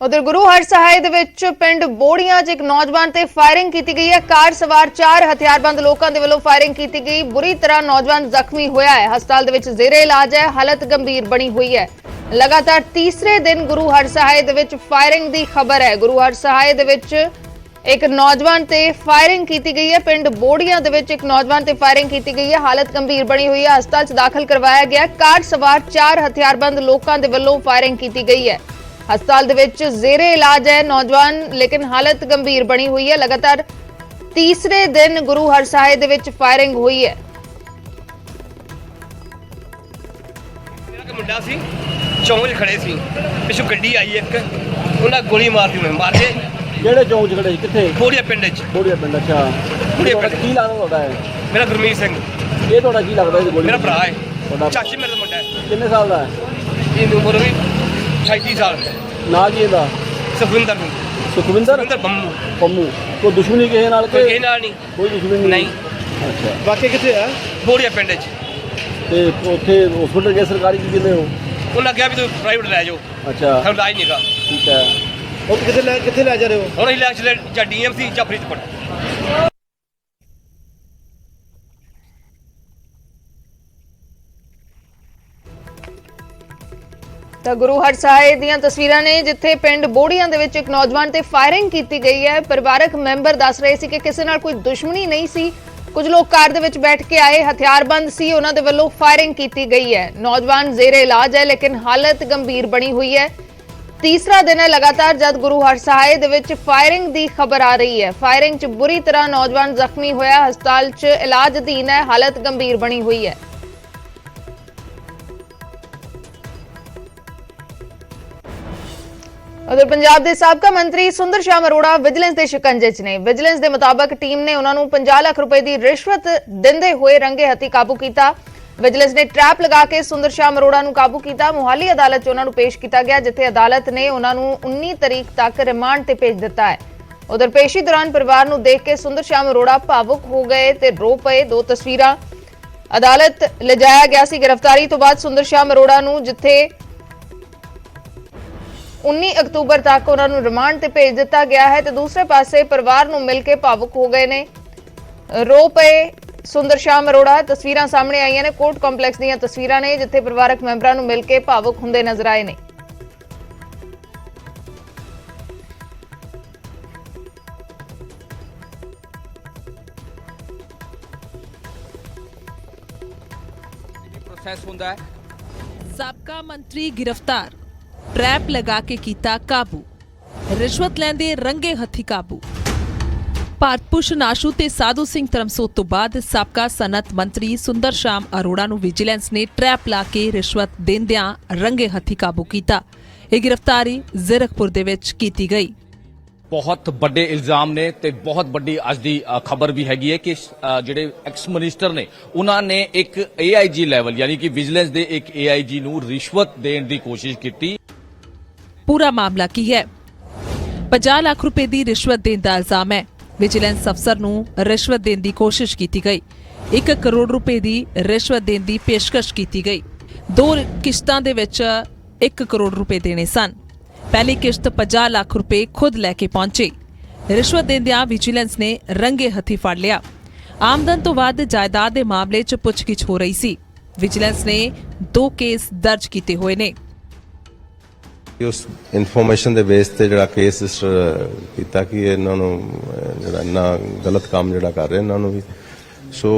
ਉਧਰ ਗੁਰੂ ਹਰ ਹਰਸਹਾਏ ਦੇ ਵਿੱਚ ਪਿੰਡ ਬੋੜੀਆਂ 'ਚ ਇੱਕ ਨੌਜਵਾਨ ਤੇ ਫਾਇਰਿੰਗ ਕੀਤੀ ਗਈ ਹੈ। ਕਾਰ ਸਵਾਰ ਚਾਰ ਹਥਿਆਰਬੰਦ ਲੋਕਾਂ ਦੇ ਵੱਲੋਂ ਫਾਇਰਿੰਗ ਕੀਤੀ ਗਈ। ਬੁਰੀ ਤਰ੍ਹਾਂ ਨੌਜਵਾਨ ਜ਼ਖਮੀ ਹੋਇਆ ਹੈ। ਹਸਪਤਾਲ ਦੇ ਵਿੱਚ ਜ਼ੇਰੇ ਇਲਾਜ ਹੈ। ਹਾਲਤ ਗੰਭੀਰ ਬਣੀ ਹੋਈ ਹੈ। ਲਗਾਤਾਰ ਤੀਸਰੇ ਦਿਨ ਗੁਰੂ ਹਰ ਹਰਸਹਾਏ ਦੇ ਵਿੱਚ ਫਾਇਰਿੰਗ ਦੀ ਖਬਰ ਹੈ। ਗੁਰੂ ਹਰ ਹਰਸਹਾਏ ਦੇ ਵਿੱਚ ਇੱਕ ਨੌਜਵਾਨ ਤੇ ਫਾਇਰਿੰਗ ਕੀਤੀ ਗਈ ਹੈ। ਪਿੰਡ ਬੋੜੀਆਂ ਦੇ ਵਿੱਚ ਇੱਕ ਨੌਜਵਾਨ ਤੇ ਫਾਇਰਿੰਗ ਕੀਤੀ ਗਈ ਹੈ। ਹਾਲਤ ਗੰਭੀਰ ਬਣੀ ਹੋਈ ਹੈ। ਹਸਪਤਾਲ 'ਚ ਦਾਖਲ ਕਰਵਾਇਆ ਗਿਆ ਕਾਰ ਸਵਾਰ ਚਾਰ ਹਥਿਆਰਬੰਦ ਲੋਕਾਂ ਦੇ ਵੱਲੋਂ ਫਾਇਰਿੰਗ ਕੀਤੀ ਗਈ ਹੈ। ਹਸਪਤਾਲ ਦੇ ਵਿੱਚ ਜ਼ੇਰੇ ਇਲਾਜ ਹੈ ਨੌਜਵਾਨ ਲੇਕਿਨ ਹਾਲਤ ਗੰਭੀਰ ਬਣੀ ਹੋਈ ਹੈ। ਲਗਾਤਾਰ ਤੀਸਰੇ ਦਿਨ ਗੁਰੂ ਹਰਸਾਏ ਦੇ ਵਿੱਚ ਫਾਇਰਿੰਗ ਹੋਈ ਹੈ। ਮੇਰਾ ਇੱਕ ਮੁੰਡਾ ਸੀ ਚੌਂਕ 'ਚ ਖੜੇ ਸੀ। ਪਿੱਛੋਂ ਗੱਡੀ ਆਈ ਇੱਕ ਉਹਨਾਂ ਗੋਲੀ ਮਾਰਤੀ ਉਹਨੇ ਮਾਰ ਕੇ। ਕਿਹੜੇ ਚੌਂਕ 'ਚ ਖੜੇ ਸੀ? ਕਿੱਥੇ? ਖੋੜੀਆ ਪਿੰਡ 'ਚ। ਬੋੜੀਆ ਪਿੰਡ ਅੱਛਾ। ਬੋੜੀਆ ਤੁਹਾਡਾ ਪਿੰਡ। ਕੀ ਲੱਗਦਾ ਤੁਹਾਡਾ? ਹੈ ਮੇਰਾ ਗੁਰਮੀਤ ਸਿੰਘ। ਇਹ ਤੁਹਾਡਾ ਕੀ ਲੱਗਦਾ ਇਹ ਗੋਲੀ ਮੇਰਾ ਭਰਾ ਹੈ। ਤੁਹਾਡਾ ਚਾਚੀ ਮੇਰਾ ਮੁੰਡਾ ਹੈ। ਕਿੰਨੇ ਸਾਲ ਦਾ ਹੈ? ਇਹਦੀ ਉਮਰ ਵੀ 38 ਸਾਲ। ਨਾਂ ਕੀ ਇਹਦਾ? ਸੁਖਵਿੰਦਰ ਸਿੰਘ। ਸੁਖਵਿੰਦਰ? ਸੁਖਵਿੰਦਰ ਬੰਮੂ ਪੰਮੂ। ਕੋਈ ਦੁਸ਼ਮਣੀ ਕਿਸੇ ਨਾਲ ਕੋਈ ਕਿ ਕਿਸੇ ਨਾਲ ਨਹੀਂ। ਕੋਈ ਦੁਸ਼ਮਣੀ ਨਹੀਂ? ਅੱਛਾ। ਵਾਕਿਆ ਕਿੱਥੇ ਆ? ਖੋੜੀਆ ਪਿੰਡ 'ਚ। ਤੇ ਉੱਥੇ ਹਸਪੀਟਲ ਗਏ ਸਰਕਾਰੀ ਕੀ ਕਹਿੰਦੇ ਹੋ? ਉਹਨਾਂ ਕਿਹਾ ਵੀ ਤੂੰ ਪ੍ਰਾਈਵੇਟ ਲੈ ਜਾਓ। ਅੱਛਾ। ਸਾਨੂੰ ਇਲਾਜ ਨਹੀਂਗਾ ਠੀਕ ਹੈ। ਉਹ ਕਿੱਥੇ ਲੈ ਕਿੱਥੇ ਲੈ ਜਾ ਰਹੇ ਹੋ? ਹੁਣ ਅਸੀਂ ਲੈ ਚਲੇ ਜਾਂ ਡੀਐਮਸੀ ਜਾਂ ਫਰੀਦਕੋਟ। ਤਾਂ ਗੁਰੂ ਹਰਸਾਏ ਦੀਆਂ ਤਸਵੀਰਾਂ ਨੇ, ਜਿੱਥੇ ਪਿੰਡ ਬੋੜੀਆਂ ਦੇ ਵਿੱਚ ਇੱਕ ਨੌਜਵਾਨ ਤੇ ਫਾਇਰਿੰਗ ਕੀਤੀ ਗਈ ਹੈ। ਪਰਿਵਾਰਕ ਮੈਂਬਰ ਦੱਸ ਰਹੇ ਸੀ ਕਿ ਕਿਸੇ ਨਾਲ ਕੋਈ ਦੁਸ਼ਮਣੀ ਨਹੀਂ ਸੀ। ਕੁਝ ਲੋਕ ਕਾਰ ਦੇ ਵਿੱਚ ਬੈਠ ਕੇ ਆਏ, ਹਥਿਆਰਬੰਦ ਸੀ। ਉਹਨਾਂ ਦੇ ਵੱਲੋਂ ਫਾਇਰਿੰਗ ਕੀਤੀ ਗਈ ਹੈ। ਨੌਜਵਾਨ ਜ਼ੇਰੇ ਇਲਾਜ ਹੈ, ਲੇਕਿਨ ਹਾਲਤ ਗੰਭੀਰ ਬਣੀ ਹੋਈ ਹੈ। ਤੀਸਰਾ ਦਿਨ ਹੈ ਲਗਾਤਾਰ, ਜਦ ਗੁਰੂ ਹਰਸਾਏ ਦੇ ਵਿੱਚ ਫਾਇਰਿੰਗ ਦੀ ਖਬਰ ਆ ਰਹੀ ਹੈ। ਫਾਇਰਿੰਗ 'ਚ ਬੁਰੀ ਤਰ੍ਹਾਂ ਨੌਜਵਾਨ ਜ਼ਖਮੀ ਹੋਇਆ। ਹਸਪਤਾਲ 'ਚ ਇਲਾਜ ਅਧੀਨ ਹੈ। ਹਾਲਤ ਗੰਭੀਰ ਬਣੀ ਹੋਈ ਹੈ। ਉਧਰ ਪੰਜਾਬ ਦੇ ਸਾਬਕਾ ਮੰਤਰੀ ਸੁੰਦਰ ਸ਼ਾਮ ਅਰੋੜਾ ਵਿਜੀਲੈਂਸ ਦੇ ਸ਼ਿਕੰਜੇ 'ਚ ਨੇ, ਵਿਜੀਲੈਂਸ ਦੇ ਮੁਤਾਬਕ ਟੀਮ ਨੇ ਉਹਨਾਂ ਨੂੰ 50 ਲੱਖ ਰੁਪਏ ਦੀ ਰਿਸ਼ਵਤ ਦਿੰਦੇ ਹੋਏ ਰੰਗੇ ਹੱਥੀ ਕਾਬੂ ਕੀਤਾ। ਵਿਜੀਲੈਂਸ ਨੇ ਟਰੈਪ ਲਗਾ ਕੇ ਸੁੰਦਰ ਸ਼ਾਮ ਅਰੋੜਾ ਨੂੰ ਕਾਬੂ ਕੀਤਾ। ਮੁਹਾਲੀ ਅਦਾਲਤ 'ਚ ਉਹਨਾਂ ਨੂੰ ਪੇਸ਼ ਕੀਤਾ ਗਿਆ, ਜਿੱਥੇ ਅਦਾਲਤ ਨੇ ਉਹਨਾਂ ਨੂੰ 19 ਤਰੀਕ ਤੱਕ ਰਿਮਾਂਡ ਤੇ ਭੇਜ ਦਿੱਤਾ ਹੈ। ਉਧਰ ਪੇਸ਼ੀ ਦੌਰਾਨ ਪਰਿਵਾਰ ਨੂੰ ਦੇਖ ਕੇ ਸੁੰਦਰ ਸ਼ਾਮ ਅਰੋੜਾ ਭਾਵੁਕ ਹੋ ਗਏ ਤੇ ਰੋ ਪਏ ਦੋ ਤਸਵੀਰਾਂ। ਅਦਾਲਤ ਲਿਜਾਇਆ ਗਿਆ ਸੀ ਗ੍ਰਿਫਤਾਰੀ ਤੋਂ ਬਾਅਦ ਸੁੰਦਰ ਸ਼ਾਮ ਅਰੋੜਾ ਨੂੰ, ਜਿੱਥੇ 19 ਅਕਤੂਬਰ ਤੱਕ ਉਹਨਾਂ ਨੂੰ ਰਿਮਾਂਡ ਤੇ ਭੇਜ ਦਿੱਤਾ ਗਿਆ ਹੈ ਤੇ ਦੂਸਰੇ ਪਾਸੇ ਪਰਿਵਾਰ ਨੂੰ ਮਿਲ ਕੇ ਭਾਵੁਕ ਹੋ ਗਏ ਨੇ। ਰੋ ਪਏ ਸੁੰਦਰ ਸ਼ਾਮ ਅਰੋੜਾ ਤਸਵੀਰਾਂ ਸਾਹਮਣੇ ਆਈਆਂ ਨੇ। ਕੋਰਟ ਕੰਪਲੈਕਸ ਦੀਆਂ ਤਸਵੀਰਾਂ ਨੇ ਜਿੱਥੇ ਪਰਿਵਾਰਕ ਮੈਂਬਰਾਂ ਨੂੰ ਮਿਲ ਕੇ ਭਾਵੁਕ ਹੁੰਦੇ ਨਜ਼ਰ ਆਏ ਨੇ। ਪ੍ਰੋਸੈਸ ਹੁੰਦਾ ਹੈ। ਸਾਬਕਾ ਮੰਤਰੀ ਗ੍ਰਿਫਤਾਰ। ਟਰੈਪ ਲਗਾ ਕੇ ਕੀਤਾ ਕਾਬੂ। ਰਿਸ਼ਵਤ ਲੈਂਦੇ ਰੰਗੇ ਹੱਥੀ ਕਾਬੂ। ਭਾਰਤ ਭੂਸ਼ਣ ਆਸ਼ੂ ਤੇ ਸਾਧੂ ਸਿੰਘ ਧਰਮਸੋਤ ਤੋਂ ਬਾਅਦ ਸਾਬਕਾ ਸਨਅਤ ਮੰਤਰੀ ਸੁੰਦਰ ਸ਼ਾਮ ਅਰੋੜਾ ਨੂੰ ਵਿਜੀਲੈਂਸ ਨੇ ਟਰੈਪ ਲਾ ਕੇ ਰਿਸ਼ਵਤ ਦਿੰਦਿਆਂ ਰੰਗੇ ਹੱਥੀ ਕਾਬੂ ਕੀਤਾ। ਇਹ ਗ੍ਰਿਫਤਾਰੀ ਜ਼ੀਰਕਪੁਰ ਦੇ ਵਿੱਚ ਕੀਤੀ ਗਈ। ਬਹੁਤ ਵੱਡੇ ਇਲਜ਼ਾਮ ਨੇ ਤੇ ਬਹੁਤ ਵੱਡੀ ਅੱਜ ਦੀ ਖਬਰ ਵੀ ਹੈਗੀ ਹੈ ਕਿ ਜਿਹੜੇ ਐਕਸ ਮਿਨਿਸਟਰ ਨੇ, ਉਹਨਾਂ ਨੇ ਇੱਕ ਏਆਈਜੀ ਲੈਵਲ ਯਾਨੀ ਕਿ ਵਿਜੀਲੈਂਸ ਦੇ ਇੱਕ ਏਆਈਜੀ ਨੂੰ ਰਿਸ਼ਵਤ ਦੇਣ ਦੀ ਕੋਸ਼ਿਸ਼ ਕੀਤੀ। ਪੂਰਾ ਮਾਮਲਾ ਕੀ ਹੈ? 50 ਲੱਖ ਰੁਪਏ ਦੀ ਰਿਸ਼ਵਤ ਦੇਣ ਦਾ ਇਲਜ਼ਾਮ ਹੈ। ਵਿਜੀਲੈਂਸ ਅਫਸਰ ਨੂੰ ਰਿਸ਼ਵਤ ਦੇਣ ਦੀ ਕੋਸ਼ਿਸ਼ ਕੀਤੀ ਗਈ। 1 ਕਰੋੜ ਰੁਪਏ ਦੀ ਰਿਸ਼ਵਤ ਦੇਣ ਦੀ ਪੇਸ਼ਕਸ਼ ਕੀਤੀ ਗਈ। ਦੋ ਕਿਸ਼ਤਾਂ ਦੇ ਵਿੱਚ 1 ਕਰੋੜ ਰੁਪਏ ਦੇਣੇ ਸਨ। ਪਹਿਲੀ ਕਿਸ਼ਤ 50 ਲੱਖ ਰੁਪਏ ਖੁਦ ਲੈ ਕੇ ਪਹੁੰਚੇ। ਰਿਸ਼ਵਤ ਦਿੰਦਿਆਂ ਵਿਜੀਲੈਂਸ ਨੇ ਰੰਗੇ ਹੱਥੀ ਫੜ ਲਿਆ। ਆਮਦਨ ਤੋਂ ਵੱਧ ਜਾਇਦਾਦ ਦੇ ਮਾਮਲੇ 'ਚ ਪੁੱਛਗਿੱਛ ਹੋ ਰਹੀ ਸੀ। ਵਿਜੀਲੈਂਸ ਨੇ ਦੋ ਕੇਸ ਦਰਜ ਕੀਤੇ ਹੋਏ ਨੇ। ਉਸ ਇਨਫੋਰਮੇਸ਼ਨ ਦੇ ਬੇਸ ਤੇ ਜਿਹੜਾ ਕੇਸ ਰਜਿਸਟਰ ਕੀਤਾ ਕਿ ਇਹਨਾਂ ਨੂੰ ਜਿਹੜਾ ਇੰਨਾ ਗਲਤ ਕੰਮ ਜਿਹੜਾ ਕਰ ਰਹੇ ਇਹਨਾਂ ਨੂੰ ਵੀ। ਸੋ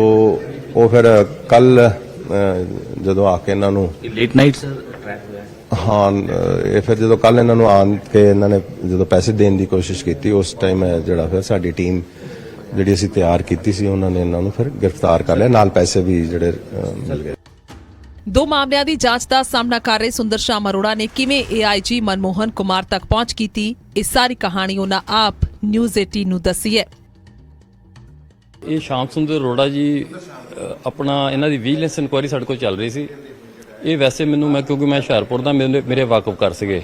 ਉਹ ਫਿਰ ਕੱਲ ਜਦੋਂ ਆ ਕੇ ਇਹਨਾਂ ਨੂੰ ਲੇਟ ਨਾਈਟ ਸਰ ਟਰੈਪ ਹੋਇਆ? ਹਾਂ ਇਹ ਫਿਰ ਜਦੋਂ ਕੱਲ ਇਹਨਾਂ ਨੂੰ ਆਣ ਕੇ ਇਹਨਾਂ ਨੇ ਜਦੋਂ ਪੈਸੇ ਦੇਣ ਦੀ ਕੋਸ਼ਿਸ਼ ਕੀਤੀ ਉਸ ਟਾਈਮ ਜਿਹੜਾ ਫਿਰ ਸਾਡੀ ਟੀਮ ਜਿਹੜੀ ਅਸੀਂ ਤਿਆਰ ਕੀਤੀ ਸੀ ਉਹਨਾਂ ਨੇ ਇਹਨਾਂ ਨੂੰ ਫਿਰ ਗ੍ਰਿਫਤਾਰ ਕਰ ਲਿਆ। ਨਾਲ ਪੈਸੇ ਵੀ ਜਿਹੜੇ ਮਿਲ ਗਏ। ਦੋ ਮਾਮਲਿਆਂ ਦੀ ਜਾਂਚ ਦਾ ਸਾਹਮਣਾ ਕਰ ਰਹੇ ਸੁੰਦਰ ਸ਼ਾਮ ਅਰੋੜਾ ਨੇ ਕਿਵੇਂ ਏਆਈਜੀ ਮਨਮੋਹਨ ਕੁਮਾਰ ਤੱਕ ਪਹੁੰਚ ਕੀਤੀ ਇਹ ਸਾਰੀ ਕਹਾਣੀ ਉਹਨਾਂ ਆਪ ਨਿਊਜ਼ 18 ਨੂੰ ਦੱਸੀ ਹੈ। ਇਹ ਸ਼ਾਮ ਸੁੰਦਰ ਅਰੋੜਾ ਜੀ ਅ, ਆਪਣਾ ਇਹਨਾਂ ਦੀ ਵਿਜੀਲੈਂਸ ਇਨਕੁਆਇਰੀ ਸਾਡੇ ਕੋਲ ਚੱਲ ਰਹੀ ਸੀ। ਇਹ ਵੈਸੇ ਮੈਨੂੰ ਮੈਂ ਕਿਉਂਕਿ ਮੈਂ ਹੁਸ਼ਿਆਰਪੁਰ ਦਾ ਮੇਰੇ ਮੇਰੇ ਵਾਕਫ ਕਰ ਸੀਗੇ।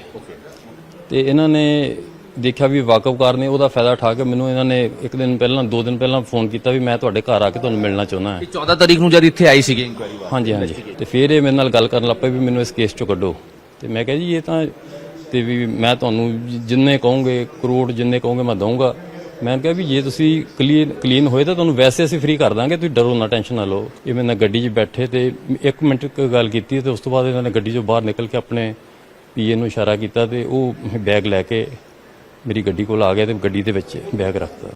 ਤੇ ਇਹਨਾਂ ਨੇ ਦੇਖਿਆ ਵੀ ਵਾਕਫਕਾਰ ਨੇ ਉਹਦਾ ਫਾਇਦਾ ਉਠਾ ਕੇ ਮੈਨੂੰ ਇਹਨਾਂ ਨੇ ਇੱਕ ਦਿਨ ਪਹਿਲਾਂ ਦੋ ਦਿਨ ਪਹਿਲਾਂ ਫੋਨ ਕੀਤਾ ਵੀ ਮੈਂ ਤੁਹਾਡੇ ਘਰ ਆ ਕੇ ਤੁਹਾਨੂੰ ਮਿਲਣਾ ਚਾਹੁੰਦਾ ਹਾਂ। 14 ਤਰੀਕ ਨੂੰ ਜਦ ਇੱਥੇ ਆਈ ਸੀਗੀ ਇਨਕੁਆਇਰੀ ਹਾਂਜੀ ਹਾਂਜੀ। ਤੇ ਫਿਰ ਇਹ ਮੇਰੇ ਨਾਲ ਗੱਲ ਕਰਨ ਲੱਗ ਪਏ ਵੀ ਮੈਨੂੰ ਇਸ ਕੇਸ ਚੋਂ ਕੱਢੋ। ਤੇ ਮੈਂ ਕਿਹਾ ਜੀ ਇਹ ਤਾਂ ਤੇ ਵੀ ਮੈਂ ਤੁਹਾਨੂੰ ਜਿੰਨੇ ਕਹੋਗੇ ਕਰੋੜ ਜਿੰਨੇ ਕਹੋਗੇ ਮੈਂ ਦਊਂਗਾ। ਮੈਂ ਕਿਹਾ ਵੀ ਜੇ ਤੁਸੀਂ ਕਲੀਨ ਕਲੀਨ ਹੋਏ ਤਾਂ ਤੁਹਾਨੂੰ ਵੈਸੇ ਅਸੀਂ ਫ੍ਰੀ ਕਰ ਦਾਂਗੇ ਤੁਸੀਂ ਡਰੋ ਨਾ ਟੈਨਸ਼ਨ ਨਾ ਲਓ। ਇਹ ਮੇਰੇ ਨਾਲ ਗੱਡੀ 'ਚ ਬੈਠੇ ਤੇ ਇੱਕ ਮਿੰਟ ਗੱਲ ਕੀਤੀ ਤੇ ਉਸ ਤੋਂ ਬਾਅਦ ਇਹਨਾਂ ਨੇ ਗੱਡੀ 'ਚੋਂ ਬਾਹਰ ਨਿਕਲ ਕੇ ਆਪਣੇ ਪੀਏ ਨੂੰ ਇਸ਼ਾਰਾ ਕੀਤਾ ਤੇ ਉਹ ਬੈਗ ਲੈ ਕੇ ਮੇਰੀ ਗੱਡੀ ਕੋਲ ਆ ਗਿਆ ਤੇ ਗੱਡੀ ਦੇ ਵਿੱਚ ਬੈਗ ਰੱਖਤਾ।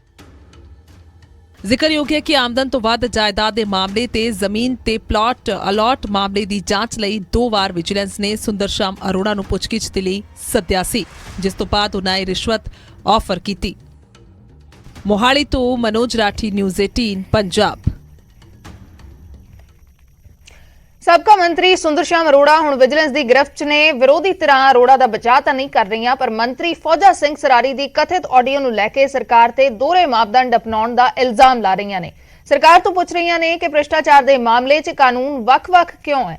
ਜ਼ਿਕਰਯੋਗ ਹੈ ਕਿ ਆਮਦਨ ਤੋਂ ਵੱਧ ਜਾਇਦਾਦ ਦੇ ਮਾਮਲੇ ਤੇ ਜ਼ਮੀਨ ਤੇ ਪਲਾਟ ਅਲਾਟ ਮਾਮਲੇ ਦੀ ਜਾਂਚ ਲਈ ਦੋ ਵਾਰ ਵਿਜੀਲੈਂਸ ਨੇ ਸੁੰਦਰ ਸ਼ਾਮ ਅਰੋੜਾ ਨੂੰ ਪੁੱਛਗਿੱਛ ਦੇ ਲਈ ਸੱਦਿਆ ਸੀ, ਜਿਸ ਤੋਂ ਬਾਅਦ ਉਨ੍ਹਾਂ ਨੇ ਰਿਸ਼ਵਤ ਆਫਰ ਕੀਤੀ। ਮੋਹਾਲੀ ਤੋਂ ਮਨੋਜ ਰਾਠੀ, ਨਿਊਜ਼ 18 ਪੰਜਾਬ। ਸਾਬਕਾ ਮੰਤਰੀ ਸੁੰਦਰ ਸ਼ਾਮ ਅਰੋੜਾ ਹੁਣ ਵਿਜੀਲੈਂਸ ਦੀ ਗ੍ਰਿਫਤ 'ਚ ਨੇ। ਵਿਰੋਧੀ ਧਿਰਾਂ ਅਰੋੜਾ ਦਾ ਬਚਾਅ ਤਾਂ ਨਹੀਂ ਕਰ ਰਹੀਆਂ, ਪਰ ਮੰਤਰੀ ਫੌਜਾ ਸਿੰਘ ਸਰਾਰੀ ਦੀ ਕਥਿਤ ਆਡੀਓ ਨੂੰ ਲੈ ਕੇ ਸਰਕਾਰ ਤੇ ਦੋਹਰੇ ਮਾਪਦੰਡ ਅਪਣਾਉਣ ਦਾ ਇਲਜ਼ਾਮ ਲਾ ਰਹੀਆਂ ਨੇ। ਸਰਕਾਰ ਤੋਂ ਪੁੱਛ ਰਹੀਆਂ ਨੇ ਕਿ ਭ੍ਰਿਸ਼ਟਾਚਾਰ ਦੇ ਮਾਮਲੇ 'ਚ ਕਾਨੂੰਨ ਵੱਖ-ਵੱਖ ਕਿਉਂ ਹੈ?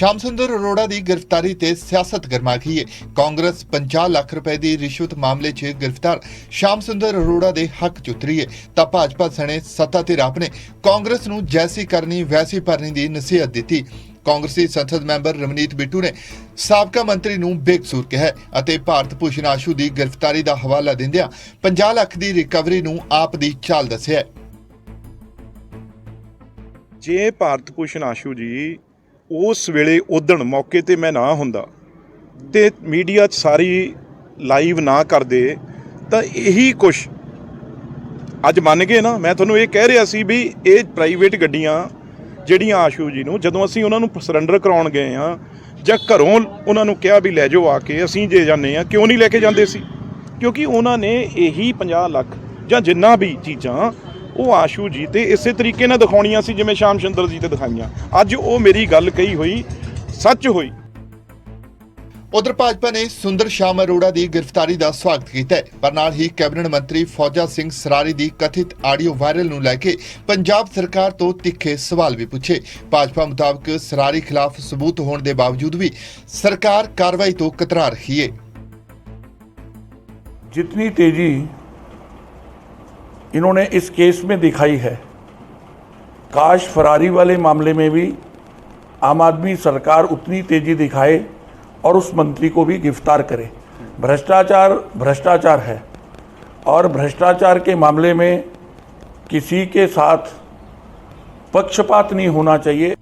ਸ਼ਾਮ ਸੁੰਦਰ ਅਰੋੜਾ ਦੀ ਗ੍ਰਿਫਤਾਰੀ ਤੇ ਸਿਆਸਤ ਗਰਮਾ ਗਈ ਹੈ ਕਾਂਗਰਸ 50 ਲੱਖ ਰੁਪਏ ਦੀ ਰਿਸ਼ਵਤ ਮਾਮਲੇ 'ਚ ਗ੍ਰਿਫਤਾਰ। ਸ਼ਾਮ ਸੁੰਦਰ ਅਰੋੜਾ ਦੇ ਹੱਕ 'ਚ ਉਤਰੀ ਹੈ ਤਾਂ ਭਾਜਪਾ ਸਣੇ ਸੱਤਾ ਧਿਰ ਆਪ ਨੇ ਕਾਂਗਰਸ ਨੂੰ ਜੈਸੀ ਕਰਨੀ, ਵੈਸੀ ਭਰਨੀ ਦੀ ਨਸੀਹਤ ਦਿੱਤੀ। ਕਾਂਗਰਸੀ ਸੰਸਦ ਮੈਂਬਰ ਰਵਨੀਤ ਬਿੱਟੂ ਨੇ ਸਾਬਕਾ ਮੰਤਰੀ ਨੂੰ ਬੇਕਸੂਰ ਕਿਹਾ ਅਤੇ ਭਾਰਤ ਭੂਸ਼ਣ ਆਸ਼ੂ ਦੀ ਗ੍ਰਿਫਤਾਰੀ ਦਾ ਹਵਾਲਾ ਦਿੰਦਿਆਂ 50 ਲੱਖ ਦੀ ਰਿਕਵਰੀ ਨੂੰ ਆਪ ਦੀ ਚਾਲ ਦੱਸਿਆ ਜੇ ਭਾਰਤ ਭੂਸ਼ਣ ਆਸ਼ੂ ਜੀ ਉਸ ਵੇਲੇ ਉਦਣ ਮੌਕੇ ਤੇ ਮੈਂ ਨਾ ਹੁੰਦਾ ਤੇ ਮੀਡੀਆ 'ਚ ਸਾਰੀ ਲਾਈਵ ਨਾ ਕਰਦੇ ਤਾਂ ਇਹੀ ਕੁਝ ਅੱਜ ਮੰਨ ਗਏ ਨਾ, ਮੈਂ ਤੁਹਾਨੂੰ ਇਹ ਕਹਿ ਰਿਹਾ ਸੀ ਵੀ ਇਹ ਪ੍ਰਾਈਵੇਟ ਗੱਡੀਆਂ ਜਿਹੜੀਆਂ ਆਸ਼ੂ ਜੀ ਨੂੰ ਜਦੋਂ ਅਸੀਂ ਉਹਨਾਂ ਨੂੰ ਸਰੈਂਡਰ ਕਰਾਉਣ ਗਏ ਆ ਜਾਂ ਘਰੋਂ ਉਹਨਾਂ ਨੂੰ ਕਿਹਾ ਵੀ ਲੈ ਜਾਓ ਆ ਕੇ, ਅਸੀਂ ਜੇ ਜਾਂਦੇ ਆ ਕਿਉਂ ਨਹੀਂ ਲੈ ਕੇ ਜਾਂਦੇ ਸੀ? ਕਿਉਂਕਿ ਉਹਨਾਂ ਨੇ ਇਹੀ 50 ਲੱਖ ਜਾਂ ਜਿੰਨਾ ਵੀ ਚੀਜ਼ਾਂ ਉਹ ਆਸ਼ੂ ਜੀ ਤੇ ਇਸੇ ਤਰੀਕੇ ਨਾਲ ਦਿਖਾਉਣੀਆਂ ਸੀ ਜਿਵੇਂ ਸ਼ਾਮ ਚੰਦਰ ਜੀ ਤੇ ਦਿਖਾਈਆਂ। ਅੱਜ ਉਹ ਮੇਰੀ ਗੱਲ ਕਹੀ ਹੋਈ ਸੱਚ ਹੋਈ। ਉਧਰ ਭਾਜਪਾ ਨੇ ਸੁੰਦਰ ਸ਼ਾਮ ਅਰੋੜਾ ਦੀ ਗ੍ਰਿਫਤਾਰੀ ਦਾ ਸਵਾਗਤ ਕੀਤਾ ਹੈ ਪਰ ਨਾਲ ਹੀ ਕੈਬਨਿਟ ਮੰਤਰੀ ਫੌਜਾ ਸਿੰਘ ਸਰਾਰੀ ਦੀ ਕਥਿਤ ਆਡੀਓ ਵਾਇਰਲ ਨੂੰ ਲੈ ਕੇ ਪੰਜਾਬ ਸਰਕਾਰ ਤੋਂ ਤਿੱਖੇ ਸਵਾਲ ਵੀ ਪੁੱਛੇ। ਭਾਜਪਾ ਮੁਤਾਬਕ ਸਰਾਰੀ ਖਿਲਾਫ ਸਬੂਤ ਹੋਣ ਦੇ ਬਾਵਜੂਦ ਵੀ ਸਰਕਾਰ ਕਾਰਵਾਈ ਤੋਂ ਕਤਰਾ ਰਹੀ ਹੈ। ਜਿੰਨੀ ਤੇਜ਼ੀ इन्होंने इस केस में दिखाई है। काश फरारी वाले मामले में भी आम आदमी सरकार उतनी तेज़ी दिखाए और उस मंत्री को भी गिरफ़्तार करे। भ्रष्टाचार भ्रष्टाचार है और भ्रष्टाचार के मामले में किसी के साथ पक्षपात नहीं होना चाहिए।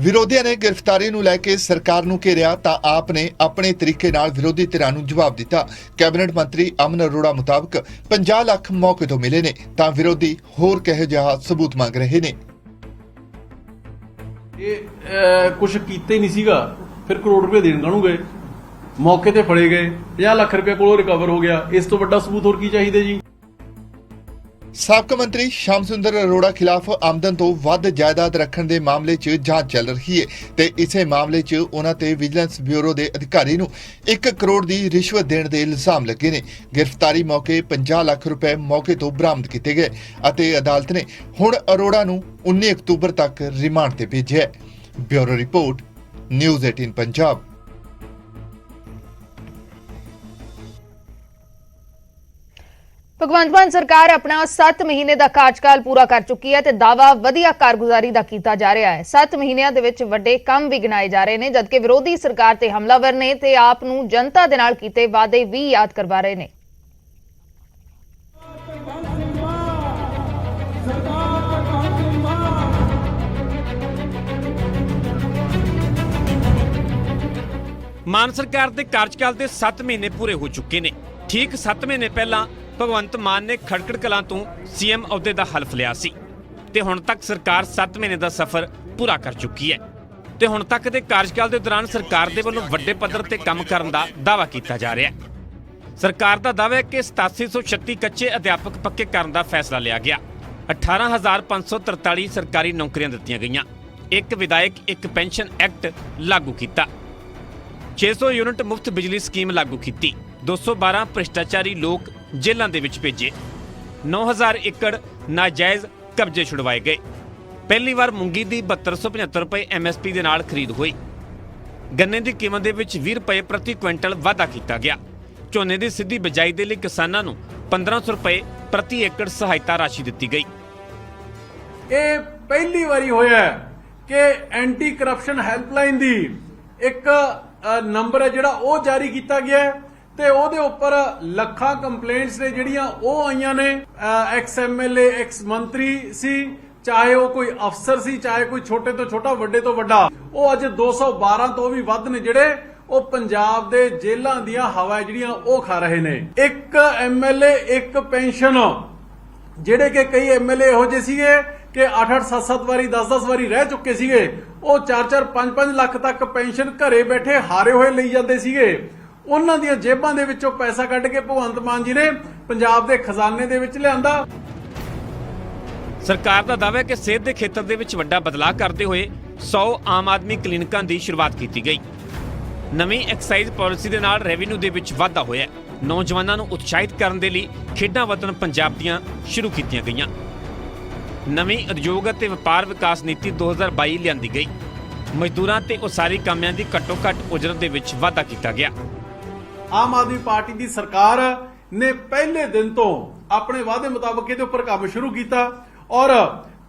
ਵਿਰੋਧੀਆਂ ਨੇ ਗ੍ਰਿਫਤਾਰੀ ਨੂੰ ਲੈ ਕੇ ਸਰਕਾਰ ਨੂੰ ਘੇਰਿਆ ਤਾਂ ਆਪ ਨੇ ਆਪਣੇ ਤਰੀਕੇ ਨਾਲ ਵਿਰੋਧੀ ਧਿਰਾਂ ਨੂੰ ਜਵਾਬ ਦਿੱਤਾ। ਕੈਬਨਿਟ ਮੰਤਰੀ ਅਮਨ ਅਰੋੜਾ ਮੁਤਾਬਕ 50 ਲੱਖ ਮੌਕੇ ਤੋਂ ਮਿਲੇ ਨੇ ਤਾਂ ਵਿਰੋਧੀ ਹੋਰ ਕਿਹੋ ਜਿਹਾ ਸਬੂਤ ਮੰਗ ਰਹੇ ਨੇ? ਇਹ ਕੁਝ ਕੀਤਾ ਹੀ ਨਹੀਂ ਸੀਗਾ। ਫਿਰ ਕਰੋੜ ਰੁਪਏ ਦੇਣ ਗਣੂ ਗਏ ਮੌਕੇ ਤੇ ਫੜੇ ਗਏ। 50 ਲੱਖ ਰੁਪਏ ਕੋਲੋਂ ਰਿਕਵਰ ਹੋ ਗਿਆ। ਇਸ ਤੋਂ ਵੱਡਾ ਸਬੂਤ ਹੋਰ ਕੀ ਚਾਹੀਦਾ ਜੀ? ਸਾਬਕਾ ਮੰਤਰੀ ਸ਼ਾਮ ਸੁੰਦਰ ਅਰੋੜਾ ਖਿਲਾਫ ਆਮਦਨ ਤੋਂ ਵੱਧ ਜਾਇਦਾਦ ਰੱਖਣ ਦੇ ਮਾਮਲੇ 'ਚ ਜਾਂਚ ਚੱਲ ਰਹੀ ਹੈ ਤੇ ਇਸੇ ਮਾਮਲੇ 'ਚ ਉਹਨਾਂ ਤੇ ਵਿਜੀਲੈਂਸ ਬਿਊਰੋ ਦੇ ਅਧਿਕਾਰੀ ਨੂੰ 1 ਕਰੋੜ ਦੀ ਰਿਸ਼ਵਤ ਦੇਣ ਦੇ ਇਲਜ਼ਾਮ ਲੱਗੇ ਨੇ। ਗ੍ਰਿਫਤਾਰੀ ਮੌਕੇ 50 ਲੱਖ ਰੁਪਏ ਮੌਕੇ ਤੋਂ ਬਰਾਮਦ ਕੀਤੇ ਗਏ ਅਤੇ ਅਦਾਲਤ ਨੇ ਹੁਣ ਅਰੋੜਾ ਨੂੰ 19 ਅਕਤੂਬਰ ਤੱਕ ਰਿਮਾਂਡ ਤੇ ਭੇਜਿਆ ਹੈ। Bureau report, news 18 Punjab. Bhagwant Mann ਸਰਕਾਰ ਆਪਣਾ 7 ਮਹੀਨੇ ਦਾ ਕਾਰਜਕਾਲ ਪੂਰਾ ਕਰ ਚੁੱਕੀ ਹੈ ਤੇ ਦਾਵਾ ਵਧੀਆ ਕਾਰਗੁਜ਼ਾਰੀ ਦਾ ਕੀਤਾ ਜਾ ਰਿਹਾ ਹੈ। 7 ਮਹੀਨਿਆਂ ਦੇ ਵਿੱਚ ਵੱਡੇ ਕੰਮ ਵੀ ਗਿਣਾਏ ਜਾ ਰਹੇ ਨੇ, ਜਦਕਿ ਵਿਰੋਧੀ ਸਰਕਾਰ ਤੇ ਹਮਲਾਵਰ ਨੇ ਤੇ ਆਪ ਨੂੰ ਜਨਤਾ ਦੇ ਨਾਲ ਕੀਤੇ ਵਾਅਦੇ ਵੀ ਯਾਦ ਕਰਵਾ ਰਹੇ ਨੇ। ਮਾਨ ਸਰਕਾਰ ਦੇ ਕਾਰਜਕਾਲ ਦੇ 7 ਮਹੀਨੇ ਪੂਰੇ ਹੋ ਚੁੱਕੇ ਨੇ। ਠੀਕ 7 ਮਹੀਨੇ ਪਹਿਲਾਂ ਭਗਵੰਤ ਮਾਨ ਨੇ ਖੜਕੜ ਕਲਾਂ ਤੋਂ ਸੀਐਮ ਅਹੁਦੇ ਦਾ ਹਲਫ ਲਿਆ ਸੀ ਤੇ ਹੁਣ ਤੱਕ ਸਰਕਾਰ 7 ਮਹੀਨੇ ਦਾ ਸਫ਼ਰ ਪੂਰਾ ਕਰ ਚੁੱਕੀ ਹੈ ਤੇ ਹੁਣ ਤੱਕ ਦੇ ਕਾਰਜਕਾਲ ਦੇ ਦੌਰਾਨ ਸਰਕਾਰ ਦੇ ਵੱਲੋਂ ਵੱਡੇ ਪੱਧਰ ਤੇ ਕੰਮ ਕਰਨ ਦਾ ਦਾਅਵਾ ਕੀਤਾ ਜਾ ਰਿਹਾ ਹੈ। ਸਰਕਾਰ ਦਾ ਦਾਅਵਾ ਹੈ ਕਿ 8736 ਕੱਚੇ ਅਧਿਆਪਕ ਪੱਕੇ ਕਰਨ ਦਾ ਫੈਸਲਾ ਲਿਆ ਗਿਆ। 18543 ਸਰਕਾਰੀ ਨੌਕਰੀਆਂ ਦਿੱਤੀਆਂ ਗਈਆਂ। ਇੱਕ ਵਿਧਾਇਕ, ਇੱਕ ਪੈਨਸ਼ਨ ਐਕਟ ਲਾਗੂ ਕੀਤਾ। 600 ਯੂਨਿਟ ਮੁਫਤ ਬਿਜਲੀ ਸਕੀਮ ਲਾਗੂ ਕੀਤੀ। 212 ਭ੍ਰਿਸ਼ਟਾਚਾਰੀ ਲੋਕ ਜੇਲ੍ਹਾਂ ਦੇ ਵਿੱਚ ਭੇਜੇ। 9000 ਏਕੜ ਨਾਜਾਇਜ਼ ਕਬਜ਼ੇ ਛੁਡਵਾਏ ਗਏ। ਪਹਿਲੀ ਵਾਰ ਮੂੰਗੀ ਦੀ 7275 ਰੁਪਏ ਐਮਐਸਪੀ ਦੇ ਨਾਲ ਖਰੀਦ ਹੋਈ। ਗੰਨੇ ਦੀ ਕੀਮਤ ਦੇ ਵਿੱਚ 20 ਰੁਪਏ ਪ੍ਰਤੀ ਕੁਇੰਟਲ ਵਾਧਾ ਕੀਤਾ ਗਿਆ। ਝੋਨੇ ਦੀ ਸਿੱਧੀ ਬਿਜਾਈ ਦੇ ਲਈ ਕਿਸਾਨਾਂ ਨੂੰ 1500 ਰੁਪਏ ਪ੍ਰਤੀ ਏਕੜ ਸਹਾਇਤਾ ਰਾਸ਼ੀ ਦਿੱਤੀ ਗਈ। ਇਹ ਪਹਿਲੀ ਵਾਰੀ ਹੋਇਆ ਕਿ ਐਂਟੀ ਕਰਪਸ਼ਨ ਹੈਲਪਲਾਈਨ ਦੀ ਇੱਕ ਨੰਬਰ ਹੈ ਜਿਹੜਾ ਉਹ ਜਾਰੀ ਕੀਤਾ ਗਿਆ ਹੈ। ਤੇ ਉਹਦੇ ਉੱਪਰ ਲੱਖਾਂ ਕੰਪਲੇਂਟਸ ਨੇ ਜਿਹੜੀਆਂ ਉਹ ਆਈਆਂ ਨੇ। ਐਕਸ ਐਮਐਲਏ ਐਕਸ ਮੰਤਰੀ ਸੀ, ਚਾਹੇ ਉਹ ਕੋਈ ਅਫਸਰ ਸੀ, ਚਾਹੇ ਕੋਈ ਛੋਟੇ ਤੋਂ ਛੋਟਾ, ਵੱਡੇ ਤੋਂ ਵੱਡਾ। ਉਹ ਅੱਜ 212 ਤੋਂ ਵੀ ਵੱਧ ਨੇ ਜਿਹੜੇ ਉਹ ਪੰਜਾਬ ਦੇ ਜੇਲ੍ਹਾਂ ਦੀਆਂ ਹਵਾ ਜਿਹੜੀਆਂ ਉਹ ਖਾ ਰਹੇ ਨੇ। ਇੱਕ ਐਮਐਲਏ ਇੱਕ ਪੈਨਸ਼ਨ। ਜਿਹੜੇ ਕਿ ਕਈ ਐਮਐਲਏ ਇਹੋ ਜਿਹੇ ਸੀਗੇ ਕਿ 8-8 7-7 ਵਾਰੀ 10-10 ਵਾਰੀ ਰਹਿ ਚੁੱਕੇ ਸੀਗੇ। ਉਹ 4-4 5-5 ਲੱਖ ਤੱਕ ਪੈਨਸ਼ਨ ਘਰੇ ਬੈਠੇ ਹਾਰੇ ਹੋਏ ਲਈ ਜਾਂਦੇ ਸੀਗੇ। ਉਹਨਾਂ ਦੀਆਂ ਜੇਬਾਂ ਦੇ ਵਿੱਚੋਂ ਪੈਸਾ ਕੱਢ ਕੇ ਭਗਵੰਤ ਮਾਨ ਜੀ ਨੇ ਪੰਜਾਬ ਦੇ ਖਜ਼ਾਨੇ ਦੇ ਵਿੱਚ ਲਿਆਂਦਾ। ਸਰਕਾਰ ਦਾ ਦਾਅਵਾ ਹੈ ਕਿ ਸਿਹਤ ਦੇ ਖੇਤਰ ਦੇ ਵਿੱਚ ਵੱਡਾ ਬਦਲਾਅ ਕਰਦੇ ਹੋਏ 100 ਆਮ ਆਦਮੀ ਕਲੀਨਿਕਾਂ ਦੀ ਸ਼ੁਰੂਆਤ ਕੀਤੀ ਗਈ। ਨਵੀਂ ਐਕਸਾਈਜ਼ ਪਾਲਿਸੀ ਦੇ ਨਾਲ ਰੈਵਨਿਊ ਦੇ ਵਿੱਚ ਵਾਧਾ ਹੋਇਆ ਨੌਜਵਾਨਾਂ ਨੂੰ ਉਤਸ਼ਾਹਿਤ ਕਰਨ ਦੇ ਲਈ ਖੇਡਾਂ ਵਤਨ ਪੰਜਾਬ ਦੀਆਂ ਸ਼ੁਰੂ ਕੀਤੀਆਂ ਗਈਆਂ। ਨਵੀਂ ਉਦਯੋਗ ਅਤੇ ਵਪਾਰ ਵਿਕਾਸ ਨੀਤੀ 2022 ਲਿਆਂਦੀ ਗਈ। ਮਜ਼ਦੂਰਾਂ ਤੇ ਉਸਾਰੀ ਕਾਮਿਆਂ ਦੀ ਘੱਟੋ ਘੱਟ ਉਜਰਤ ਦੇ ਵਿੱਚ ਵਾਧਾ ਕੀਤਾ ਗਿਆ। ਆਮ ਆਦਮੀ ਪਾਰਟੀ ਦੀ ਸਰਕਾਰ ਨੇ ਪਹਿਲੇ ਦਿਨ ਤੋਂ ਆਪਣੇ ਵਾਅਦੇ ਮੁਤਾਬਕ ਇਹਦੇ ਉੱਪਰ ਕੰਮ ਸ਼ੁਰੂ ਕੀਤਾ ਔਰ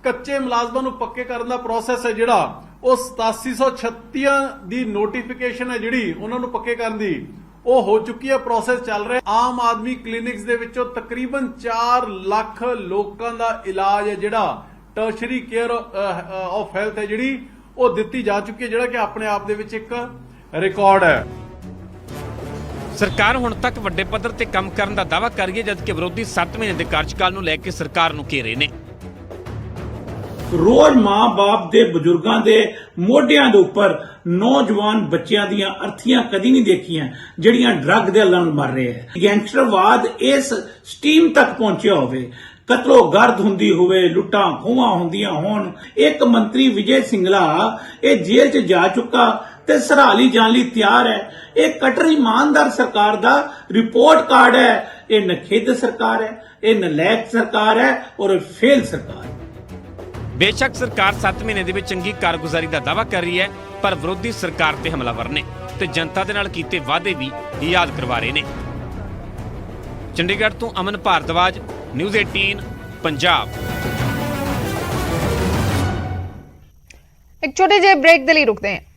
ਕੱਚੇ ਮੁਲਾਜ਼ਮਾਂ ਨੂੰ ਪੱਕੇ ਕਰਨ ਦਾ ਪ੍ਰੋਸੈਸ ਹੈ ਜਿਹੜਾ ਉਹ 8736 ਦੀ ਨੋਟੀਫਿਕੇਸ਼ਨ ਹੈ ਜਿਹੜੀ ਉਹਨਾਂ ਨੂੰ ਪੱਕੇ ਕਰਨ ਦੀ। ਉਹ ਹੋ ਚੁੱਕੀ ਹੈ ਪ੍ਰੋਸੈਸ ਚੱਲ ਰਿਹਾ ਆਮ ਆਦਮੀ ਕਲੀਨਿਕਸ ਦੇ ਵਿੱਚੋਂ ਤਕਰੀਬਨ 4 ਲੱਖ ਲੋਕਾਂ ਦਾ ਇਲਾਜ ਹੈ ਜਿਹੜਾ ਟਰਸ਼ਰੀ ਕੇਅਰ ਆਫ ਹੈਲਥ ਹੈ ਜਿਹੜੀ ਉਹ ਦਿੱਤੀ ਜਾ ਚੁੱਕੀ ਹੈ, ਜਿਹੜਾ ਕਿ ਆਪਣੇ ਆਪ ਦੇ ਵਿੱਚ ਇੱਕ ਰਿਕਾਰਡ ਹੈ। ਸਰਕਾਰ ਹੁਣ ਤੱਕ ਵੱਡੇ ਪੱਧਰ ਤੇ ਕੰਮ ਕਰਨ ਦਾ ਦਾਅਵਾ ਕਰ ਰਹੀ ਹੈ, ਜਦਕਿ ਵਿਰੋਧੀ 7 ਮਹੀਨੇ ਦੇ ਕਾਰਜਕਾਲ ਨੂੰ ਲੈ ਕੇ ਸਰਕਾਰ ਨੂੰ ਘੇਰੇ ਨੇ। ਰੋਜ਼ ਮਾਂ-ਬਾਪ ਦੇ, ਬਜ਼ੁਰਗਾਂ ਦੇ, ਮੋਢਿਆਂ ਦੇ ਉੱਪਰ ਨੌਜਵਾਨ ਬੱਚਿਆਂ ਦੀਆਂ ਅਰਥੀਆਂ ਕਦੀ ਨਹੀਂ ਦੇਖੀਆਂ, ਜਿਹੜੀਆਂ ਡਰੱਗ ਦੇ ਲੰਨ ਮਰ ਰਹੇ ਹੈ। ਗੈਂਗਸਟਰਵਾਦ ਇਸ ਸਟੀਮ ਤੱਕ ਪਹੁੰਚਿਆ ਹੋਵੇ, ਕਤਲੋ ਗਰਦ ਹੁੰਦੀ ਹੋਵੇ, ਲੁੱਟਾਂ ਖੋਹਾਂ ਹੁੰਦੀਆਂ ਹੋਣ, ਇੱਕ ਮੰਤਰੀ ਵਿਜੇ ਸਿੰਗਲਾ ਇਹ ਜੇਲ੍ਹ 'ਚ ਜਾ ਚੁੱਕਾ ਤੇ ਸਰਾਲੀ ਜਾਣ ਲਈ ਤਿਆਰ ਹੈ। ਇਹ ਕਟਰ ਇਮਾਨਦਾਰ ਸਰਕਾਰ ਦਾ ਰਿਪੋਰਟ ਕਾਰਡ ਹੈ। ਇਹ ਨਖੇਦ ਸਰਕਾਰ ਹੈ। ਇਹ ਨਲਾਇਕ ਸਰਕਾਰ ਹੈ ਔਰ ਫੇਲ ਸਰਕਾਰ ਹੈ। ਬੇਸ਼ੱਕ ਸਰਕਾਰ 7 ਮਹੀਨੇ ਦੇ ਵਿੱਚ ਚੰਗੀ ਕਾਰਗੁਜ਼ਾਰੀ ਦਾ ਦਾਅਵਾ ਕਰ ਰਹੀ ਹੈ ਪਰ ਵਿਰੋਧੀ ਸਰਕਾਰ ਤੇ ਹਮਲਾਵਰ ਨੇ ਤੇ ਜਨਤਾ ਦੇ ਨਾਲ ਕੀਤੇ ਵਾਅਦੇ ਵੀ ਯਾਦ ਕਰਵਾ ਰਹੇ ਨੇ। ਚੰਡੀਗੜ੍ਹ ਤੋਂ ਅਮਨ ਭਾਰਦਵਾਜ ਨਿਊਜ਼ 18 ਪੰਜਾਬ। ਇੱਕ ਛੋਟੇ ਜਿਹੇ ਬ੍ਰੇਕ ਦੇ ਲਈ ਰੁਕਦੇ ਹਾਂ।